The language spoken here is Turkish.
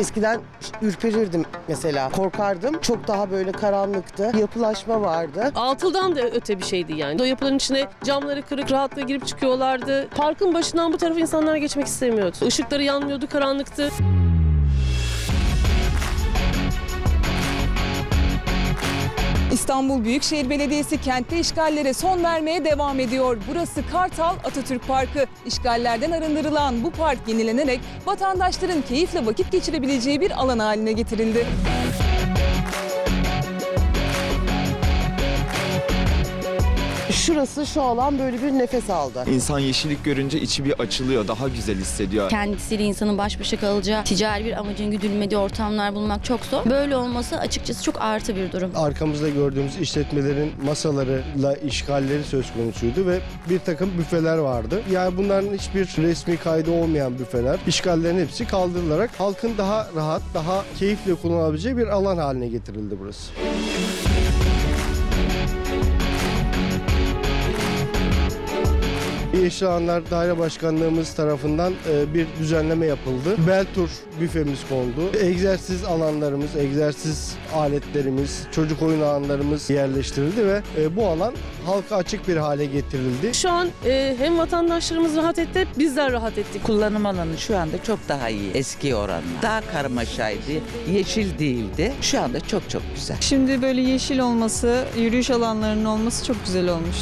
Eskiden ürperirdim mesela. Korkardım. Çok daha böyle karanlıktı. Yapılaşma vardı. Altıldan da öte bir şeydi yani. O yapıların içine camları kırık rahatla girip çıkıyorlardı. Parkın başından bu tarafa insanlar geçmek istemiyordu. Işıkları yanmıyordu, karanlıktı. İstanbul Büyükşehir Belediyesi kentte işgallere son vermeye devam ediyor. Burası Kartal Atatürk Parkı. İşgallerden arındırılan bu park yenilenerek vatandaşların keyifle vakit geçirebileceği bir alan haline getirildi. Şurası şu alan böyle bir nefes aldı. İnsan yeşillik görünce içi bir açılıyor, daha güzel hissediyor. kendisiyle insanın baş başa kalacağı ticari bir amacın güdülmediği ortamlar bulmak çok zor. Böyle olması açıkçası çok artı bir durum. Arkamızda gördüğümüz işletmelerin masalarıyla işgalleri söz konusuydu ve bir takım büfeler vardı. Yani bunların hiçbir resmi kaydı olmayan büfeler, işgallerin hepsi kaldırılarak halkın daha rahat, daha keyifle kullanabileceği bir alan haline getirildi burası. Yeşil Alanlar Daire Başkanlığımız tarafından e, bir düzenleme yapıldı. Beltur büfemiz kondu. Egzersiz alanlarımız, egzersiz aletlerimiz, çocuk oyun alanlarımız yerleştirildi ve e, bu alan halka açık bir hale getirildi. Şu an e, hem vatandaşlarımız rahat etti, bizler rahat ettik. Kullanım alanı şu anda çok daha iyi eski oranla. Daha karmaşaydı, yeşil değildi. Şu anda çok çok güzel. Şimdi böyle yeşil olması, yürüyüş alanlarının olması çok güzel olmuş.